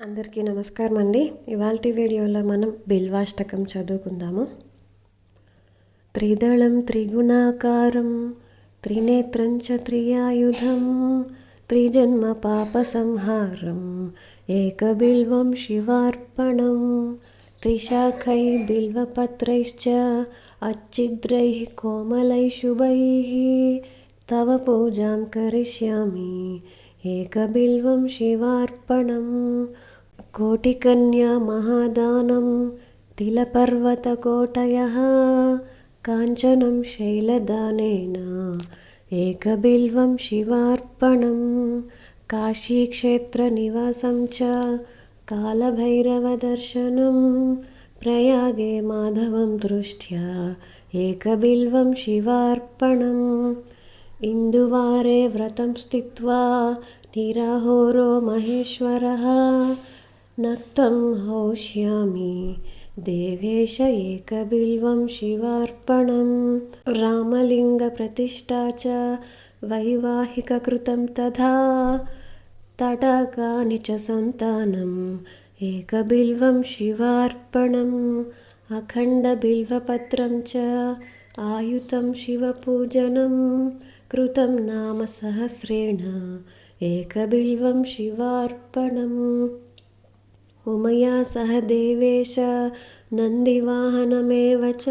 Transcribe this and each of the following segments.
అందరికీ నమస్కారం అండి ఇవాళ వీడియోలో మనం బిల్వాష్టకం చదువుకుందాము. త్రిదళం త్రిగుణాకారం త్రినేత్రం చ త్రియాయుధం త్రిజన్మ పాప సంహారం ఏకబిల్వం శివార్పణం త్రిశాఖై బిల్వపత్రైశ్చ అచ్చిద్రై కోమలై శుభై తవ పూజాం కరిష్యామి ఏకబిల్వం శివార్పణం కోటికన్యామహాదానం తిలపర్వతకోటయ కాంచనం శైలదానేన. ఏకబిల్వం శివార్పణం కాశీక్షేత్రనివాసం చ కాలభైరవదర్శనం ప్రయాగే మాధవం దృష్ట్యా. ఏకబిల్వం శివార్పణం ఇందువారే వ్రతం స్థిత్వా निराहोरो महेश्वरः नक्तं हौष्यामि देवेश एकबिल्वं शिवार्पणं रामलिङ्गप्रतिष्ठा च वैवाहिककृतं तथा तटाकानि च सन्तानम् एकबिल्वं शिवार्पणम् अखण्डबिल्वपत्रं च आयुतं शिवपूजनं कृतं नाम सहस्रेण एकबिल्वं शिवार्पणम्। उमया सह देवेश नन्दिवाहनमेव च।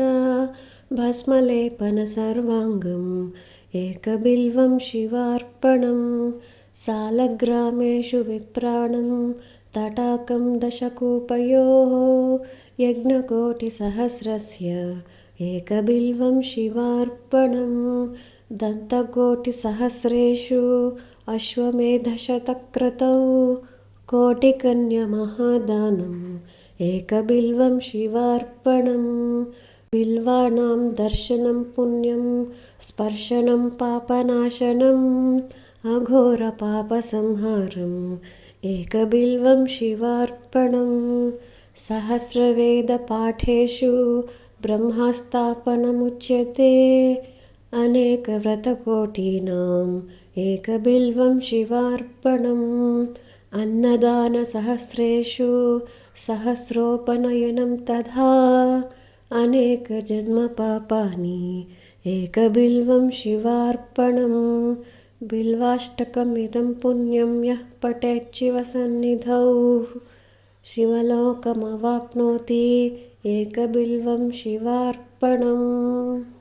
भस्मलेपनसर्वाङ्गम् एकबिल्वं शिवार्पणं सालग्रामेषु विप्राणं तटाकं दशकूपयोः। यज्ञकोटिसहस्रस्य एकबिल्वं शिवार्पणं दन्तकोटिसहस्रेषु अश्वमेधशतक्रतौ कोटिकन्यमहादानम् एकबिल्वं शिवार्पणं बिल्वानां दर्शनं पुण्यं स्पर्शनं पापनाशनम् अघोरपापसंहारम् एकबिल्वं शिवार्पणं सहस्रवेदपाठेषु ब्रह्मस्थापनमुच्यते अनेकव्रतकोटीनाम् एकबिल्वं शिवार्पणम् अन्नदानसहस्रेषु सहस्रोपनयनं तथा अनेकजन्मपापानि एकबिल्वं शिवार्पणं, बिल्वाष्टकमिदं पुण्यं यः पठेच्छिवसन्निधौ, शिवलोकमवाप्नोति, एकबिल्वं शिवार्पणम्।